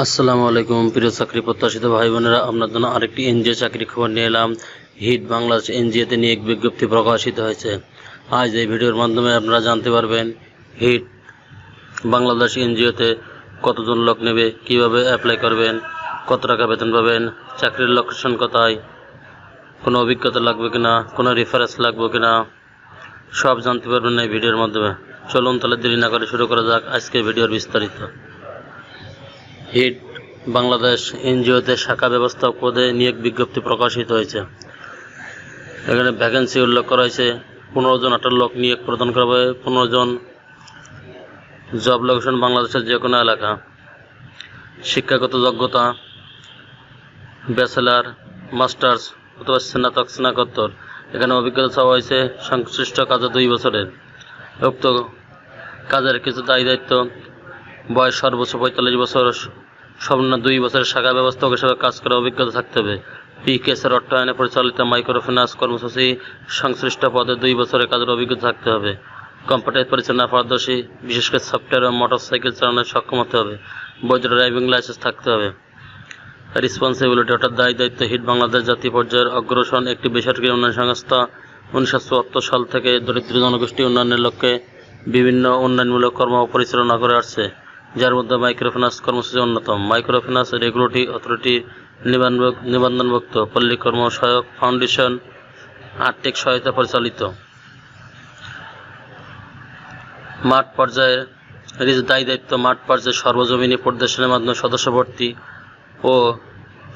আসসালামু আলাইকুম, প্রিয় চাকরি প্রত্যাশিত ভাই বোনেরা আপনার জন্য আরেকটি এনজিও চাকরি খবর নিয়ে এলাম। হিট বাংলাদেশ এনজিওতে নিয়ে এক বিজ্ঞপ্তি প্রকাশিত হয়েছে। আজ এই ভিডিওর মাধ্যমে আপনারা জানতে পারবেন, হিট বাংলাদেশ এনজিওতে কতজন লোক নেবে, কীভাবে অ্যাপ্লাই করবেন, কত টাকা বেতন পাবেন, চাকরির লোকেশন কোথায়, কোনো অভিজ্ঞতা লাগবে কিনা, কোনো রেফারেন্স লাগবে কিনা, সব জানতে পারবেন এই ভিডিওর মাধ্যমে। চলুন তাহলে দেরি না করে শুরু করা যাক আজকে ভিডিওর বিস্তারিত। হিট বাংলাদেশ এনজিওতে শাখা ব্যবস্থা পদে নিয়োগ বিজ্ঞপ্তি প্রকাশিত হয়েছে। এখানে ভ্যাকেন্সি উল্লেখ করা হয়েছে, পনেরো জন, আঠারো লোক নিয়োগ প্রদান করা হবে, পনেরো জন জব লোকেশন বাংলাদেশের যে কোনো এলাকা। শিক্ষাগত যোগ্যতা ব্যাচেলার মাস্টার্স অথবা স্নাতক, স্নাতকোত্তর। এখানে অভিজ্ঞতা চাওয়া হয়েছে, সংশ্লিষ্ট কাজে দুই বছরের। উক্ত কাজের কিছু দায়ী দায়িত্ব বয়স সর্বোচ্চ পঁয়তাল্লিশ বছর সর্বনিম্ন দুই বছরের শাখা ব্যবস্থাপক হিসেবে কাজ করার অভিজ্ঞতা থাকতে হবে। পিকেসের অর্থায়নে পরিচালিত মাইক্রোফিন্যান্স কর্মসূচি সংশ্লিষ্ট পদে দুই বছরের কাজের অভিজ্ঞতা থাকতে হবে। কম্পিউটার পরিচালনা পারদর্শী, বিশেষ করে সফটওয়্যার ও মোটর সাইকেল চালানোর সক্ষম হতে হবে। বৈধ ড্রাইভিং লাইসেন্স থাকতে হবে। রেসপন্সিবিলিটি অর্থাৎ দায়ী দায়িত্ব হিট বাংলাদেশ জাতীয় পর্যায়ের অগ্রসর একটি বেসরকারি উন্নয়ন সংস্থা। উনিশশো চুয়াত্তর সাল থেকে দরিদ্র জনগোষ্ঠী উন্নয়নের লক্ষ্যে বিভিন্ন উন্নয়নমূলক কর্ম পরিচালনা করে আসছে। যার মধ্যে মাইক্রোফিন্যান্স কর্মসূচি অন্যতম। মাইক্রোফিন্যান্স রেগুলেটরি অথরিটি নিবন্ধনভুক্ত পল্লী কর্ম সহায়ক ফাউন্ডেশন আর্থিক সহায়তা পরিচালিত। মাঠ পর্যায়ের রিজ দায়ী দায়িত্ব মাঠ পর্যায়ে সর্বজমিনী পরিদর্শনের মাধ্যমে সদস্য ভর্তি ও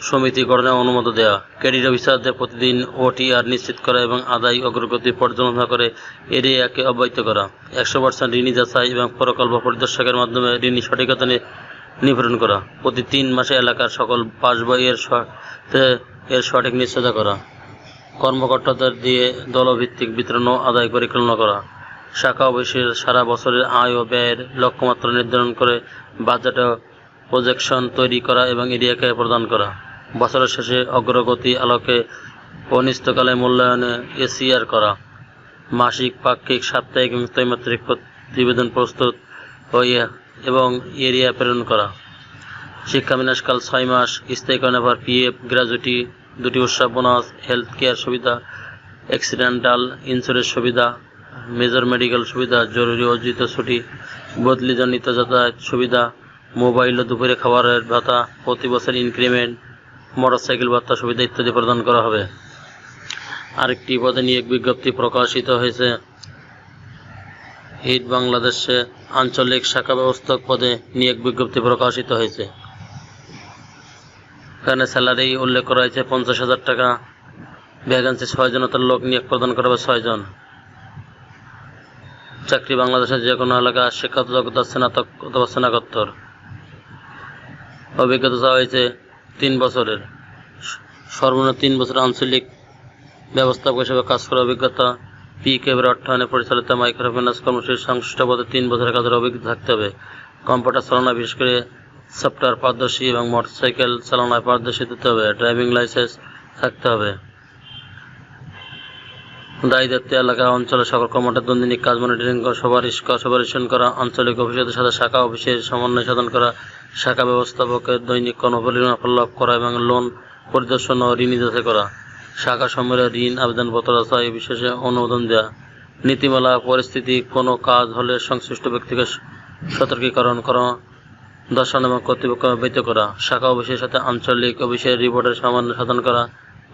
সমিতি গঠনের অনুমতি দেওয়া ক্রেডিট অফিসারদের প্রতিদিন ওটিআর নিশ্চিত করা এবং আদায় অগ্রগতি পর্যালোচনা করে এরিয়াকে অব্যাহত করা। একশো পার্সেন্ট ঋণী যাচাই এবং প্রকল্প পরিদর্শকের মাধ্যমে ঋণী সঠিকতা নির্ধারণ করা। প্রতি তিন মাসে এলাকার সকল পাসবই এর সঠিক নিশ্চয়তা করা। কর্মকর্তাদের দিয়ে দলভিত্তিক বিতরণ ও আদায় পরিচালনা করা। শাখা অফিসের সারা বছরের আয় ও ব্যয়ের লক্ষ্যমাত্রা নির্ধারণ করে বাজেট প্রজেকশন তৈরি করা এবং এরিয়াকে প্রদান করা। বছরের শেষে অগ্রগতি আলোকে অনিশ্চয়কালে মূল্যায়নে এসিআর করা। মাসিক, পাক্ষিক, সাপ্তাহিক এবং ত্রৈমাত্রিক প্রতিবেদন প্রস্তুত ও ইয়ে- এবং এরিয়া প্রেরণ করা। শিক্ষা বিনাশকাল ছয় মাস স্থায়ীকরণ আবার পিএফ, গ্র্যাজুইটি, দুটি উৎসব, বোনাস, হেলথ কেয়ার সুবিধা, অ্যাক্সিডেন্টাল ইন্স্যুরেন্স সুবিধা, মেজর মেডিকেল সুবিধা, জরুরি অর্জিত ছুটি, বদলিজনিত যাতায়াত সুবিধা, মোবাইল ও দুপুরে খাবারের ভাতা, প্রতি বছর ইনক্রিমেন্ট মোটরসাইকেল ভাতা সুবিধা ইত্যাদি প্রদান করা হবে। আরেকটি পদে নিয়োগ বিজ্ঞপ্তি প্রকাশিত হয়েছে। হিট বাংলাদেশে আঞ্চলিক শাখা ব্যবস্থাপক পদে নিয়োগ বিজ্ঞপ্তি প্রকাশিত হয়েছে। এখানে স্যালারি উল্লেখ করা হয়েছে পঞ্চাশ হাজার টাকা। ভ্যাকেন্সি ছয়জন তার লোক নিয়োগ প্রদান করা হবে ছয়জন চাকরি বাংলাদেশের যে কোনো এলাকা শিক্ষাগত যোগ্যতা স্নাতক অথবা স্নাতকোত্তর। অভিজ্ঞতা চাওয়া হয়েছে তিন বছরের। সর্বনিম্ন তিন বছর আঞ্চলিক ব্যবস্থাপক হিসেবে কাজ করার অভিজ্ঞতা পি কেবের অর্থায়নে পরিচালিত মাইক্রোফিন্যান্স কর্মসূচির সংশ্লিষ্ট পদে তিন বছরের কাজের অভিজ্ঞতা থাকতে হবে। কম্পিউটার চালনা, বিশেষ করে সফটওয়্যার পারদর্শী এবং মোটরসাইকেল চালনায় পারদর্শী দিতে হবে। ড্রাইভিং লাইসেন্স থাকতে হবে। দায়ী দায়িত্ব এলাকা অঞ্চলে সকল কর্মটা দৈনিক কাজ মনিটরিং করা সুপারিশ করা, সুপারিশন করা, আঞ্চলিক অফিসের সাথে শাখা অফিসের সমন্বয় সাধন করা শাখা ব্যবস্থাপকের দৈনিক কর্মপরিমাণ ফলোআপ করা এবং লোন পরিদর্শন ও ঋণ যাচাই করা। শাখা সম্মেলনে ঋণ আবেদনপত্র এই বিশেষে অনুমোদন দেওয়া নীতিমালা, পরিস্থিতি, কোনো কাজ হলে সংশ্লিষ্ট ব্যক্তিকে সতর্কীকরণ করা দর্শন এবং কর্তৃপক্ষ ব্যতীত করা, শাখা অফিসের সাথে আঞ্চলিক অফিসের রিপোর্টের সামান্য সাধন করা,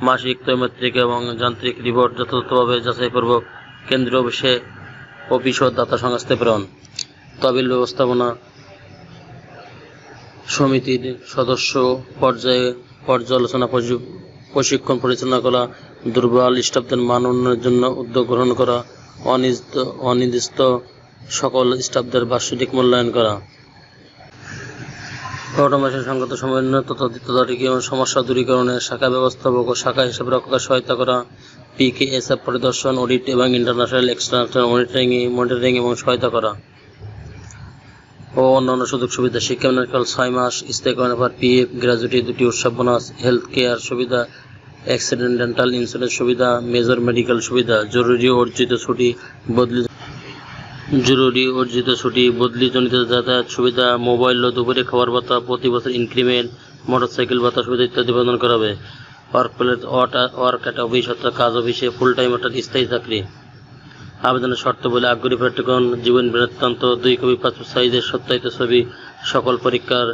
মাসিক, ত্রৈমাত্রিক এবং যান্ত্রিক রিপোর্ট যথাযথভাবে যাচাইপূর্বক কেন্দ্রীয় অফিসে অফিস ও দাতা সংস্থা প্রেরণ। তহবিল ব্যবস্থাপনা সমিতির সদস্য পর্যায়ে পর্যালোচনা প্রশিক্ষণ পরিচালনা করা দুর্বল স্টাফদের মান উন্নয়নের জন্য উদ্যোগ গ্রহণ করা অনির্দিষ্ট অনির্দিষ্ট সকল স্টাফদের বার্ষিক মূল্যায়ন করা। অটোমেশন সংগত সমন্বয় তথা এবং সমস্যা দূরীকরণে শাখা ব্যবস্থাপক ও শাখা হিসাব রক্ষার সহায়তা করা, পিকেএসএফ পরিদর্শন, অডিট এবং ইন্টারন্যাশনাল এক্সটার্নাল মনিটরিং মনিটরিং এবং সহায়তা করা। ও অন্যান্য সুযোগ সুবিধা, শিক্ষা মেডিকেল ছয় মাস স্থায়ীকরণ পর পিএফ গ্র্যাজুইটি দুটি উৎসব বোনাস হেলথ কেয়ার সুবিধা অ্যাক্সিডেন্ট ডেন্টাল ইন্স্যুরেন্স সুবিধা মেজর মেডিকেল সুবিধা, জরুরি অর্জিত ছুটি, বদলি জরুরি অর্জিত ছুটি, বদলিজনিত যাতায়াত সুবিধা মোবাইল ও দুপুরে খাবার ভাতা, প্রতি বছর ইনক্রিমেন্ট মোটরসাইকেল ভাতা সুবিধা ইত্যাদি প্রদান করা হবে। Work place work at office অর্থাৎ কাজ অফিসে ফুল টাইম অর্থাৎ স্থায়ী চাকরি। আবেদনের শর্ত বলে আগ্রহী প্রার্থীগণ জীবন বৃত্তান্ত দুই কপি পাসপোর্ট সাইজের সত্যায়িত ছবি, সকল পরীক্ষার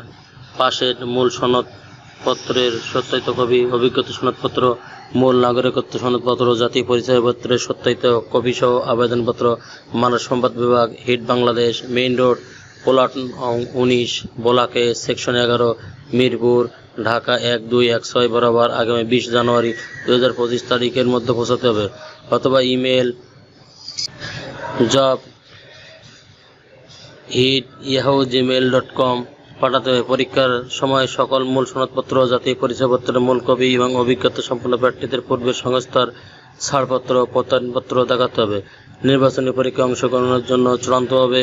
পাশের মূল সনদপত্রের সত্যায়িত কবি অভিজ্ঞতা সনদপত্র, মূল নাগরিকত্ব সনদপত্র, জাতীয় পরিচয়পত্রের সত্যায়িত কপি সহ আবেদনপত্র, মানব সম্পদ বিভাগ, হিট বাংলাদেশ, মেইন রোড, পোলাট উনিশ, বোলাকে সেকশন এগারো, মিরপুর, ঢাকা এক দুই এক ছয় বরাবর আগামী বিশ জানুয়ারি দু হাজার পঁচিশ তারিখের মধ্যে পৌঁছাতে হবে। অথবা email job hit Yahoo Gmail dot com পাঠাতে হবে। পরীক্ষার সময় সকল মূল সনদপত্র, জাতীয় পরিচয়পত্রের মূল কবি এবং অভিজ্ঞতা সম্পন্ন প্রার্থীদের পূর্বে সংস্থার ছাড়পত্র, প্রত্যয়নপত্র দেখাতে হবে। নির্বাচনী পরীক্ষা অংশগ্রহণের জন্য চূড়ান্তভাবে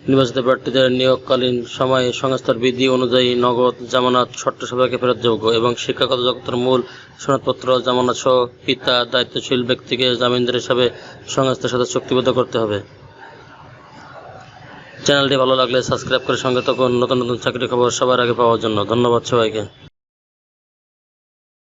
নির্বাচিত প্রার্থীদের নিয়োগকালীন সময়ে সংস্থার বিধি অনুযায়ী নগদ জামানত, শর্ত সভাকে ফেরতযোগ্য এবং শিক্ষাগত জগতের মূল সনদপত্র, জামানাত সহ পিতা দায়িত্বশীল ব্যক্তিকে জামিনদার হিসাবে সংস্থার সাথে চুক্তিবদ্ধ করতে হবে। চ্যানেলটি ভালো লাগলে সাবস্ক্রাইব করে সঙ্গে তখন নতুন নতুন চাকরি খবর সবার আগে পাওয়ার জন্য। ধন্যবাদ সবাইকে।